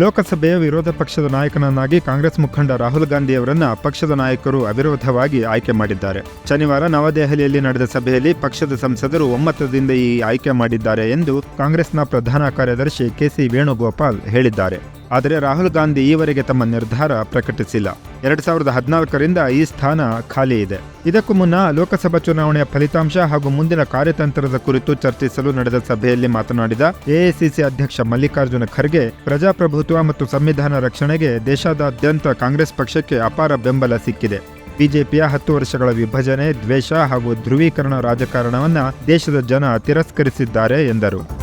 ಲೋಕಸಭೆಯ ವಿರೋಧ ಪಕ್ಷದ ನಾಯಕನನ್ನಾಗಿ ಕಾಂಗ್ರೆಸ್ ಮುಖಂಡ ರಾಹುಲ್ ಗಾಂಧಿ ಅವರನ್ನ ಪಕ್ಷದ ನಾಯಕರು ಅವಿರೋಧವಾಗಿ ಆಯ್ಕೆ ಮಾಡಿದ್ದಾರೆ. ಶನಿವಾರ ನವದೆಹಲಿಯಲ್ಲಿ ನಡೆದ ಸಭೆಯಲ್ಲಿ ಪಕ್ಷದ ಸಂಸದರು ಒಮ್ಮತದಿಂದ ಈ ಆಯ್ಕೆ ಮಾಡಿದ್ದಾರೆ ಎಂದು ಕಾಂಗ್ರೆಸ್ನ ಪ್ರಧಾನ ಕಾರ್ಯದರ್ಶಿ ಕೆಸಿ ವೇಣುಗೋಪಾಲ್ ಹೇಳಿದ್ದಾರೆ. ಆದರೆ ರಾಹುಲ್ ಗಾಂಧಿ ಈವರೆಗೆ ತಮ್ಮ ನಿರ್ಧಾರ ಪ್ರಕಟಿಸಿಲ್ಲ. ಎರಡ್ ಸಾವಿರದ ಹದಿನಾಲ್ಕರಿಂದ ಈ ಸ್ಥಾನ ಖಾಲಿ ಇದೆ. ಇದಕ್ಕೂ ಮುನ್ನ ಲೋಕಸಭಾ ಚುನಾವಣೆಯ ಫಲಿತಾಂಶ ಹಾಗೂ ಮುಂದಿನ ಕಾರ್ಯತಂತ್ರದ ಕುರಿತು ಚರ್ಚಿಸಲು ನಡೆದ ಸಭೆಯಲ್ಲಿ ಮಾತನಾಡಿದ ಎಐಸಿಸಿ ಅಧ್ಯಕ್ಷ ಮಲ್ಲಿಕಾರ್ಜುನ ಖರ್ಗೆ, ಪ್ರಜಾಪ್ರಭುತ್ವ ಮತ್ತು ಸಂವಿಧಾನ ರಕ್ಷಣೆಗೆ ದೇಶಾದ್ಯಂತ ಕಾಂಗ್ರೆಸ್ ಪಕ್ಷಕ್ಕೆ ಅಪಾರ ಬೆಂಬಲ ಸಿಕ್ಕಿದೆ. ಬಿಜೆಪಿಯ ಹತ್ತು ವರ್ಷಗಳ ವಿಭಜನೆ, ದ್ವೇಷ ಹಾಗೂ ಧ್ರುವೀಕರಣ ರಾಜಕಾರಣವನ್ನ ದೇಶದ ಜನ ತಿರಸ್ಕರಿಸಿದ್ದಾರೆ ಎಂದರು.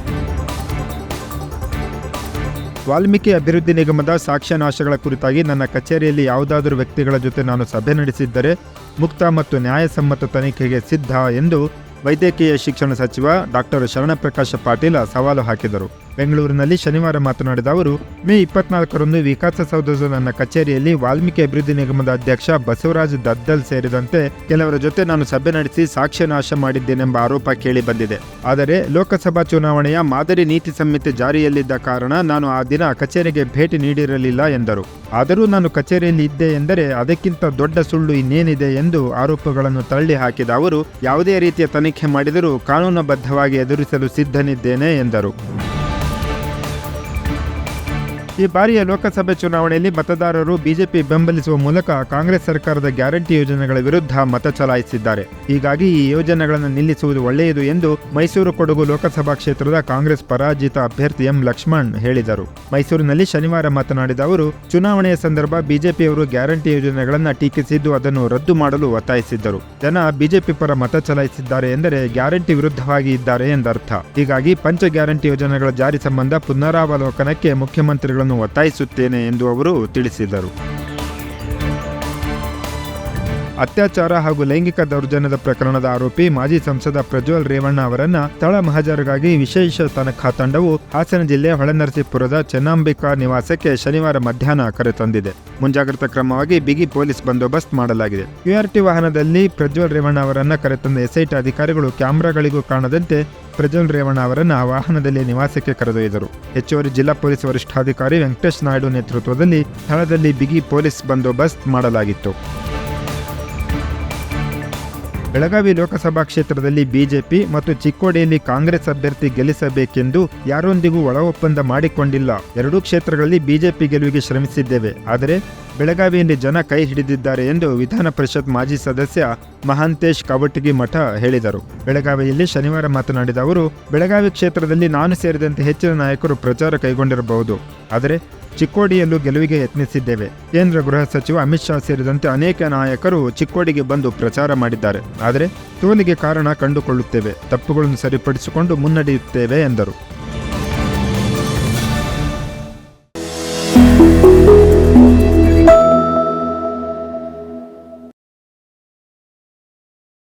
ವಾಲ್ಮೀಕಿ ಅಭಿವೃದ್ಧಿ ನಿಗಮದ ಸಾಕ್ಷ್ಯನಾಶಗಳ ಕುರಿತಾಗಿ ನನ್ನ ಕಚೇರಿಯಲ್ಲಿ ಯಾವುದಾದರೂ ವ್ಯಕ್ತಿಗಳ ಜೊತೆ ನಾನು ಸಭೆ ನಡೆಸಿದ್ದರೆ ಮುಕ್ತ ಮತ್ತು ನ್ಯಾಯಸಮ್ಮತ ತನಿಖೆಗೆ ಸಿದ್ಧ ಎಂದು ವೈದ್ಯಕೀಯ ಶಿಕ್ಷಣ ಸಚಿವ ಡಾಕ್ಟರ್ ಶರಣಪ್ರಕಾಶ ಪಾಟೀಲ ಸವಾಲು ಹಾಕಿದರು. ಬೆಂಗಳೂರಿನಲ್ಲಿ ಶನಿವಾರ ಮಾತನಾಡಿದ ಅವರು, ಮೇ ಇಪ್ಪತ್ನಾಲ್ಕರಂದು ವಿಕಾಸಸೌಧದ ನನ್ನ ಕಚೇರಿಯಲ್ಲಿ ವಾಲ್ಮೀಕಿ ಅಭಿವೃದ್ಧಿ ನಿಗಮದ ಅಧ್ಯಕ್ಷ ಬಸವರಾಜ್ ದದ್ದಲ್ ಸೇರಿದಂತೆ ಕೆಲವರ ಜೊತೆ ನಾನು ಸಭೆ ನಡೆಸಿ ಸಾಕ್ಷ್ಯ ನಾಶ ಮಾಡಿದ್ದೇನೆಂಬ ಆರೋಪ ಕೇಳಿ ಬಂದಿದೆ. ಆದರೆ ಲೋಕಸಭಾ ಚುನಾವಣೆಯ ಮಾದರಿ ನೀತಿ ಸಂಹಿತೆ ಜಾರಿಯಲ್ಲಿದ್ದ ಕಾರಣ ನಾನು ಆ ದಿನ ಕಚೇರಿಗೆ ಭೇಟಿ ನೀಡಿರಲಿಲ್ಲ ಎಂದರು. ಆದರೂ ನಾನು ಕಚೇರಿಯಲ್ಲಿ ಇದ್ದೆ ಎಂದರೆ ಅದಕ್ಕಿಂತ ದೊಡ್ಡ ಸುಳ್ಳು ಇನ್ನೇನಿದೆ ಎಂದು ಆರೋಪಗಳನ್ನು ತಳ್ಳಿ ಹಾಕಿದ ಅವರು, ಯಾವುದೇ ರೀತಿಯ ತನಿಖೆ ಮಾಡಿದರೂ ಕಾನೂನುಬದ್ಧವಾಗಿ ಎದುರಿಸಲು ಸಿದ್ಧನಿದ್ದೇನೆ ಎಂದರು. ಈ ಬಾರಿಯ ಲೋಕಸಭೆ ಚುನಾವಣೆಯಲ್ಲಿ ಮತದಾರರು ಬಿಜೆಪಿ ಬೆಂಬಲಿಸುವ ಮೂಲಕ ಕಾಂಗ್ರೆಸ್ ಸರ್ಕಾರದ ಗ್ಯಾರಂಟಿ ಯೋಜನೆಗಳ ವಿರುದ್ಧ ಮತ ಚಲಾಯಿಸಿದ್ದಾರೆ. ಹೀಗಾಗಿ ಈ ಯೋಜನೆಗಳನ್ನು ನಿಲ್ಲಿಸುವುದು ಒಳ್ಳೆಯದು ಎಂದು ಮೈಸೂರು ಕೊಡಗು ಲೋಕಸಭಾ ಕ್ಷೇತ್ರದ ಕಾಂಗ್ರೆಸ್ ಪರಾಜಿತ ಅಭ್ಯರ್ಥಿ ಎಂ ಲಕ್ಷ್ಮಣ್ ಹೇಳಿದರು. ಮೈಸೂರಿನಲ್ಲಿ ಶನಿವಾರ ಮಾತನಾಡಿದ ಅವರು, ಚುನಾವಣೆಯ ಸಂದರ್ಭ ಬಿಜೆಪಿಯವರು ಗ್ಯಾರಂಟಿ ಯೋಜನೆಗಳನ್ನು ಟೀಕಿಸಿದ್ದು ಅದನ್ನು ರದ್ದು ಮಾಡಲು ಒತ್ತಾಯಿಸಿದ್ದರು. ಜನ ಬಿಜೆಪಿ ಪರ ಮತ ಚಲಾಯಿಸಿದ್ದಾರೆ ಎಂದರೆ ಗ್ಯಾರಂಟಿ ವಿರುದ್ಧವಾಗಿ ಇದ್ದಾರೆ ಎಂದರ್ಥ. ಹೀಗಾಗಿ ಪಂಚ ಗ್ಯಾರಂಟಿ ಯೋಜನೆಗಳ ಜಾರಿ ಸಂಬಂಧ ಪುನರಾವಲೋಕನಕ್ಕೆ ಮುಖ್ಯಮಂತ್ರಿಗಳನ್ನು ಒತ್ತಾಯಿಸುತ್ತೇನೆ ಎಂದು ಅವರು ತಿಳಿಸಿದರು. ಅತ್ಯಾಚಾರ ಹಾಗೂ ಲೈಂಗಿಕ ದೌರ್ಜನ್ಯದ ಪ್ರಕರಣದ ಆರೋಪಿ ಮಾಜಿ ಸಂಸದ ಪ್ರಜ್ವಲ್ ರೇವಣ್ಣ ಅವರನ್ನ ಸ್ಥಳ ಮಹಜರಿಗಾಗಿ ವಿಶೇಷ ತನಿಖಾ ತಂಡವು ಹಾಸನ ಜಿಲ್ಲೆ ಹೊಳೆನರಸೀಪುರದ ಚೆನ್ನಾಂಬಿಕಾ ನಿವಾಸಕ್ಕೆ ಶನಿವಾರ ಮಧ್ಯಾಹ್ನ ಕರೆತಂದಿದೆ ಮುಂಜಾಗ್ರತಾ ಕ್ರಮವಾಗಿ ಬಿಗಿ ಪೊಲೀಸ್ ಬಂದೋಬಸ್ತ್ ಮಾಡಲಾಗಿದೆ. ಯುಆರ್ಟಿ ವಾಹನದಲ್ಲಿ ಪ್ರಜ್ವಲ್ ರೇವಣ್ಣ ಅವರನ್ನ ಕರೆತಂದ ಎಸ್ಐಟಿ ಅಧಿಕಾರಿಗಳು ಕ್ಯಾಮೆರಾಗಳಿಗೂ ಕಾಣದಂತೆ ಪ್ರಜ್ವಲ್ ರೇವಣ್ಣ ಅವರನ್ನ ವಾಹನದಲ್ಲಿ ನಿವಾಸಕ್ಕೆ ಕರೆದೊಯ್ದರು. ಹೆಚ್ಚುವರಿ ಜಿಲ್ಲಾ ಪೊಲೀಸ್ ವರಿಷ್ಠಾಧಿಕಾರಿ ವೆಂಕಟೇಶ್ ನಾಯ್ಡು ನೇತೃತ್ವದಲ್ಲಿ ಸ್ಥಳದಲ್ಲಿ ಬಿಗಿ ಪೊಲೀಸ್ ಬಂದೋಬಸ್ತ್ ಮಾಡಲಾಗಿತ್ತು. ಬೆಳಗಾವಿ ಲೋಕಸಭಾ ಕ್ಷೇತ್ರದಲ್ಲಿ ಬಿಜೆಪಿ ಮತ್ತು ಚಿಕ್ಕೋಡಿಯಲ್ಲಿ ಕಾಂಗ್ರೆಸ್ ಅಭ್ಯರ್ಥಿ ಗೆಲ್ಲಿಸಬೇಕೆಂದು ಯಾರೊಂದಿಗೂ ಒಳ ಒಪ್ಪಂದ ಮಾಡಿಕೊಂಡಿಲ್ಲ. ಎರಡೂ ಕ್ಷೇತ್ರಗಳಲ್ಲಿ ಬಿಜೆಪಿ ಗೆಲುವಿಗೆ ಶ್ರಮಿಸಿದ್ದೇವೆ. ಆದರೆ ಬೆಳಗಾವಿಯಲ್ಲಿ ಜನ ಕೈ ಹಿಡಿದಿದ್ದಾರೆ ಎಂದು ವಿಧಾನ ಪರಿಷತ್ ಮಾಜಿ ಸದಸ್ಯ ಮಹಾಂತೇಶ್ ಕವಟಗಿ ಮಠ ಹೇಳಿದರು. ಬೆಳಗಾವಿಯಲ್ಲಿ ಶನಿವಾರ ಮಾತನಾಡಿದ ಅವರು, ಬೆಳಗಾವಿ ಕ್ಷೇತ್ರದಲ್ಲಿ ನಾನು ಸೇರಿದಂತೆ ಹೆಚ್ಚಿನ ನಾಯಕರು ಪ್ರಚಾರ ಕೈಗೊಂಡಿರಬಹುದು. ಆದರೆ ಚಿಕ್ಕೋಡಿಯಲ್ಲೂ ಗೆಲುವಿಗೆ ಯತ್ನಿಸಿದ್ದೇವೆ. ಕೇಂದ್ರ ಗೃಹ ಸಚಿವ ಅಮಿತ್ ಶಾ ಸೇರಿದಂತೆ ಅನೇಕ ನಾಯಕರು ಚಿಕ್ಕೋಡಿಗೆ ಬಂದು ಪ್ರಚಾರ ಮಾಡಿದ್ದಾರೆ. ಆದರೆ ತೋಲಿಗೆ ಕಾರಣ ಕಂಡುಕೊಳ್ಳುತ್ತೇವೆ. ತಪ್ಪುಗಳನ್ನು ಸರಿಪಡಿಸಿಕೊಂಡು ಮುನ್ನಡೆಯುತ್ತೇವೆ ಎಂದರು.